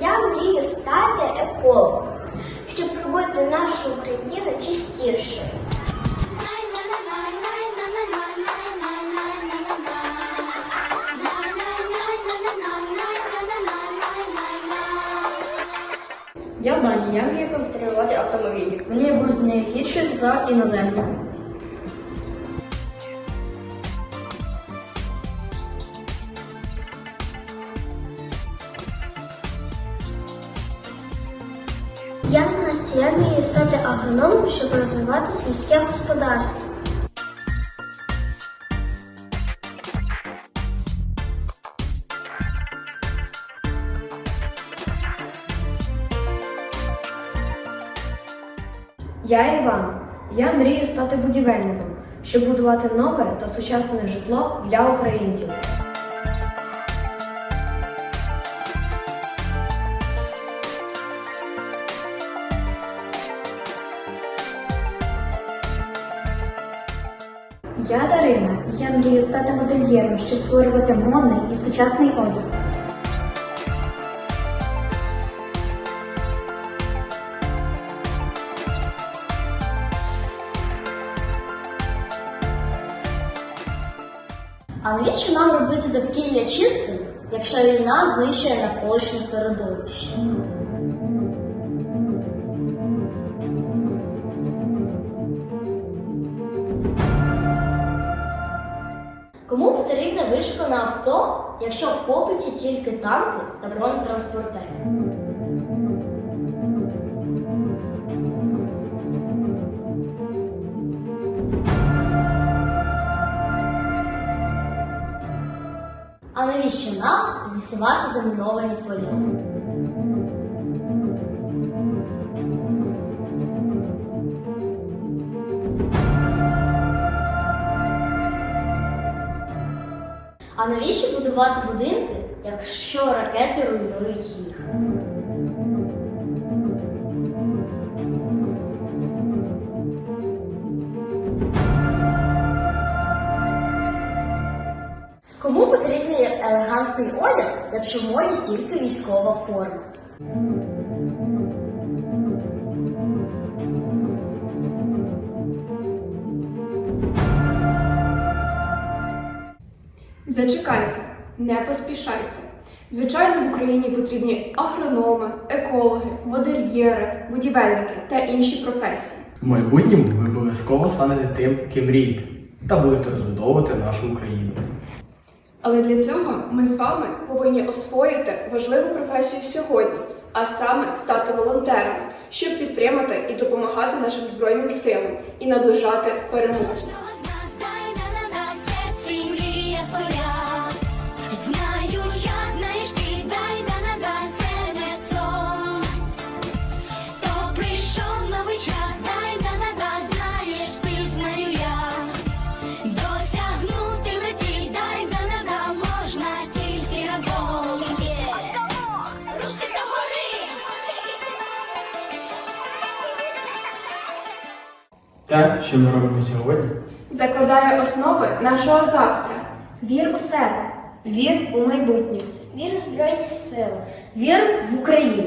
я мрію стати екологом, щоб робити нашу країну чистішою. Я Дані, я вмію конструювати автомобілі. Мені будуть не гірші за іноземні. Я Настя, я вмію стати агрономом, щоб розвивати сільське господарство. Я Іван. Я мрію стати будівельником, щоб будувати нове та сучасне житло для українців. Я Дарина, і я мрію стати модельєром, щоб створювати модний і сучасний одяг. А навіщо нам робити довкілля чистим, якщо війна знищує навколишнє середовище? Кому потрібне вишукане авто, якщо в попиті тільки танки та бронетранспортери? А навіщо нам засівати заміновані поля? А навіщо будувати будинки, якщо ракети руйнують їх? Кому потрібний елегантний одяг, якщо в моді тільки військова форма? Зачекайте, не поспішайте. Звичайно, в Україні потрібні агрономи, екологи, модельєри, будівельники та інші професії. В майбутньому ви обов'язково станете тим, ким мрієте, та будете розбудовувати нашу Україну. Але для цього ми з вами повинні освоїти важливу професію сьогодні, а саме стати волонтерами, щоб підтримати і допомагати нашим збройним силам і наближати перемогу. Те, що ми робимо сьогодні, Закладає основи нашого завтра. Вір у себе, вір у майбутнє, Вір у Збройні сили. вір в Україну.